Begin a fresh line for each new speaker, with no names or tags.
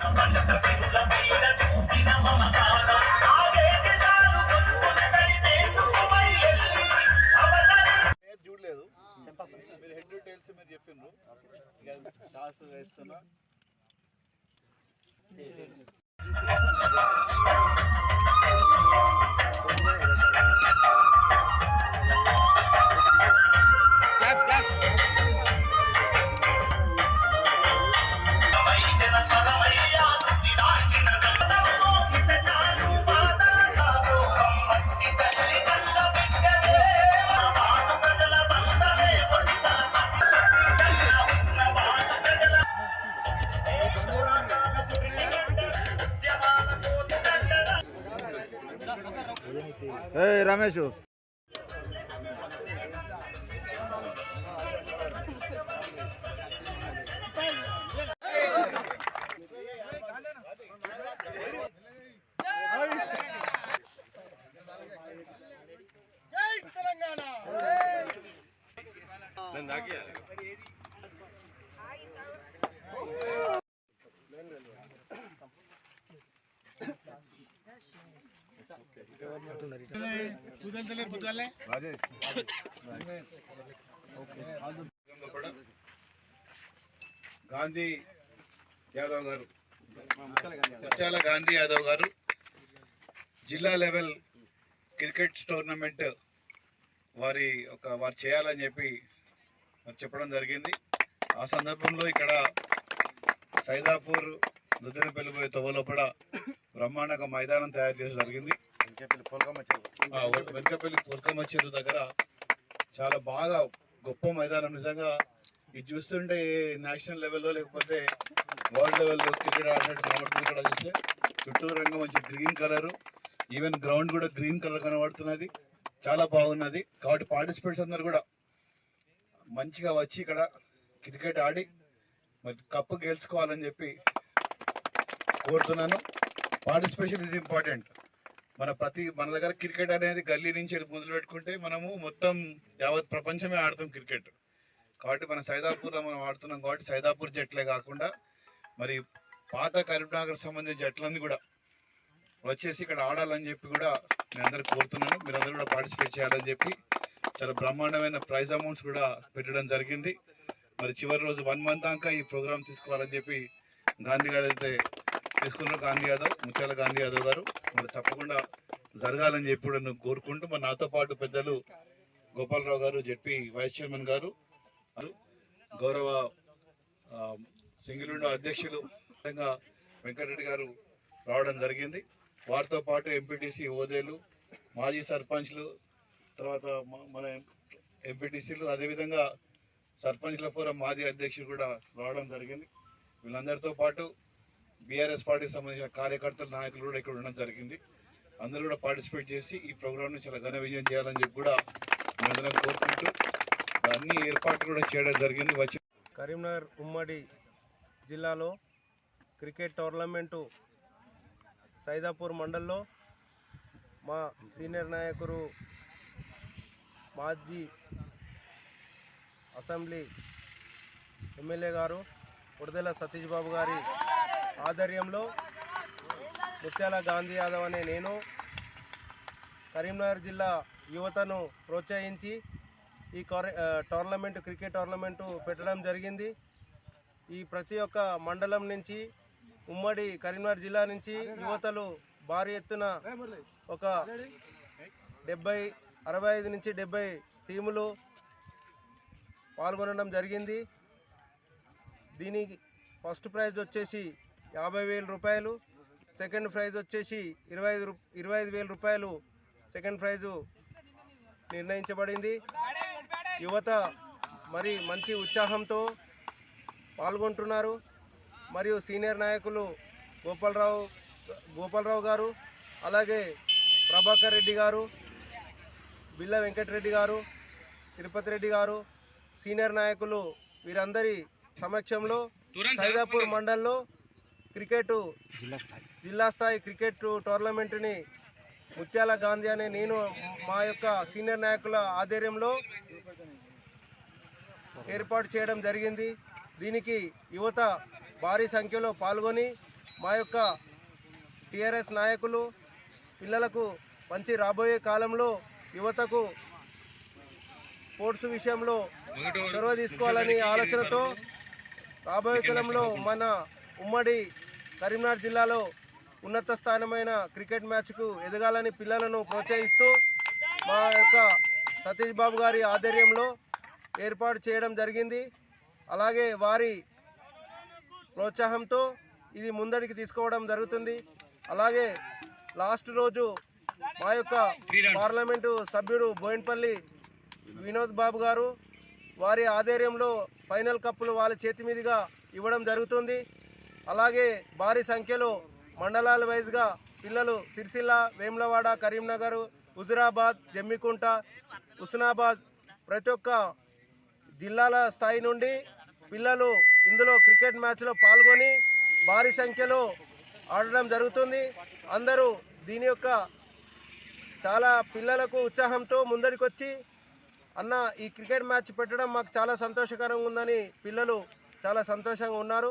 Tanda-tanda असं असताना Thank you. Rajesh కూడా గాంధీ యాదవ్ గారు. ముత్యాల గాంధీ యాదవ్ గారు. జిల్లా లెవెల్ క్రికెట్ టోర్నమెంట్ వారి ఒక వారు చేయాలని చెప్పి చెప్పడం జరిగింది. ఆ సందర్భంలో ఇక్కడ సైదాపూర్ దుద్దనపల్లి తవ్వలో కూడా బ్రహ్మాండంగా మైదానం తయారు చేయడం జరిగింది. ఆ, వె- వెంకపల్లి పుల్కమ్మ చెరువు దగ్గర చాలా బాగా గొప్ప మైదానం. నిజంగా ఇది చూస్తుంటే నేషనల్ లెవెల్లో లేకపోతే వరల్డ్ లెవెల్లో క్రికెట్ ఆడినట్టు కనబడుతుంది ఇక్కడ చూస్తే చుట్టూ రంగం మంచి గ్రీన్ కలర్ ఈవెన్ గ్రౌండ్ కూడా గ్రీన్ కలర్ కనబడుతున్నది. చాలా బాగున్నది. కాబట్టి పార్టిసిపేట్స్ అందరు కూడా మంచిగా వచ్చి ఇక్కడ క్రికెట్ ఆడి మరి కప్పు గెలుచుకోవాలని చెప్పి కోరుతున్నాను. Participation is important. మన ప్రతి మన దగ్గర క్రికెట్ అనేది గల్లీ నుంచి మొదలు పెట్టుకుంటే మనము మొత్తం యావత్ ప్రపంచమే ఆడతాం క్రికెట్. కాబట్టి మన సైదాపూర్లో మనం ఆడుతున్నాం కాబట్టి సైదాపూర్ జట్లే కాకుండా మరి పాత కరీంనగర్ సంబంధించిన జట్లన్నీ కూడా వచ్చేసి ఇక్కడ ఆడాలని చెప్పి కూడా నేను అందరూ కోరుతున్నాను. మీరందరూ కూడా పార్టిసిపేట్ చేయాలని చెప్పి చాలా బ్రహ్మాండమైన ప్రైజ్ అమౌంట్స్ కూడా పెట్టడం జరిగింది. మరి చివరి రోజు వన్ మంత్ దాకా ఈ ప్రోగ్రామ్ తీసుకోవాలని చెప్పి గాంధీ గారు అయితే తీసుకున్నారు గాంధీ యాదవ్ ముత్యాల గాంధీ యాదవ్ గారు. మరి తప్పకుండా జరగాలని చెప్పి నన్ను కోరుకుంటూ మరి నాతో పాటు పెద్దలు గోపాలరావు గారు జెడ్పీ వైస్ చైర్మన్ గారు గౌరవ సింగిలుండ సింగిల్ అధ్యక్షులు వెంకటరెడ్డి గారు రావడం జరిగింది. వారితో పాటు ఎంపీటీసీ హోదేలు మాజీ సర్పంచ్లు తర్వాత మన ఎంపీటీసీలు అదేవిధంగా సర్పంచ్ల ఫోరం మాజీ అధ్యక్షులు కూడా రావడం జరిగింది. వీళ్ళందరితో పాటు బీఆర్ఎస్ పార్టీకి సంబంధించిన కార్యకర్తలు నాయకులు కూడా ఇక్కడ ఉండడం జరిగింది. అందరూ కూడా పార్టిసిపేట్ చేసి ఈ ప్రోగ్రామ్ని చాలా ఘన విజయం చేయాలని చెప్పి కూడా మేమందరం కోరుకుంటూ అన్ని ఏర్పాట్లు కూడా చేయడం జరిగింది. వచ్చి
కరీంనగర్ ఉమ్మడి జిల్లాలో క్రికెట్ టోర్నమెంటు సైదాపూర్ మండల్లో మా సీనియర్ నాయకుడు మాజీ అసెంబ్లీ ఎమ్మెల్యే గారు ఉడదల సతీష్ బాబు గారి ఆధ్వర్యంలో ముత్యాల గాంధీ యాదవ్ అనే నేను కరీంనగర్ జిల్లా యువతను ప్రోత్సహించి ఈ కార్- టోర్నమెంట్ క్రికెట్ టోర్నమెంటు పెట్టడం జరిగింది. ఈ ప్రతి ఒక్క మండలం నుంచి ఉమ్మడి కరీంనగర్ జిల్లా నుంచి యువతలు భారీ ఎత్తున ఒక డెబ్బై అరవై ఐదు నుంచి డెబ్బై టీములు పాల్గొనడం జరిగింది. దీనికి ఫస్ట్ ప్రైజ్ వచ్చేసి యాభై వేల రూపాయలు. సెకండ్ ప్రైజ్ వచ్చేసి ఇరవై ఐదు ఇరవై ఐదు వేల రూపాయలు. సెకండ్ ప్రైజు నిర్ణయించబడింది. యువత మరి మంచి ఉత్సాహంతో పాల్గొంటున్నారు. మరియు సీనియర్ నాయకులు గోపాలరావు గోపాలరావు గారు అలాగే ప్రభాకర్ రెడ్డి గారు బిల్ల వెంకటరెడ్డి గారు తిరుపతి రెడ్డి గారు సీనియర్ నాయకులు వీరందరి సమక్షంలో సైదాపూర్ మండల్లో క్రికెట్ జిల్లా స్థాయి. క్రికెట్ టోర్నమెంట్ని ముత్యాల గాంధీ అనే నేను మా యొక్క సీనియర్ నాయకుల ఆధ్వర్యంలో ఏర్పాటు చేయడం జరిగింది. దీనికి యువత భారీ సంఖ్యలో పాల్గొని మా యొక్క టిఆర్ఎస్ నాయకులు పిల్లలకు మంచి రాబోయే కాలంలో యువతకు స్పోర్ట్స్ విషయంలో చొరవ తీసుకోవాలని ఆలోచనతో రాబోయే కాలంలో మన ఉమ్మడి కరీంనగర్ జిల్లాలో ఉన్నత స్థానమైన క్రికెట్ మ్యాచ్కు ఎదగాలని పిల్లలను ప్రోత్సహిస్తూ మా యొక్క సతీష్ బాబు గారి ఆధ్వర్యంలో ఏర్పాటు చేయడం జరిగింది. అలాగే వారి ప్రోత్సాహంతో ఇది ముందడికి తీసుకోవడం జరుగుతుంది. అలాగే లాస్ట్ రోజు మా యొక్క పార్లమెంటు సభ్యుడు బోయిన్పల్లి వినోద్ బాబు గారు వారి ఆధ్వర్యంలో ఫైనల్ కప్పులు వాళ్ళ చేతి మీదుగా ఇవ్వడం జరుగుతుంది. అలాగే భారీ సంఖ్యలో మండలాల వైజ్గా పిల్లలు సిరిసిల్ల వేములవాడ కరీంనగర్ హుజురాబాద్ జమ్మికుంట హుస్నాబాద్ ప్రతి ఒక్క జిల్లాల స్థాయి నుండి పిల్లలు ఇందులో క్రికెట్ మ్యాచ్లో పాల్గొని భారీ సంఖ్యలో ఆడడం జరుగుతుంది. అందరూ దీని యొక్క చాలా పిల్లలకు ఉత్సాహంతో ముందడికొచ్చి అన్న ఈ క్రికెట్ మ్యాచ్ పెట్టడం మాకు చాలా సంతోషకరంగా ఉందని పిల్లలు చాలా సంతోషంగా ఉన్నారు.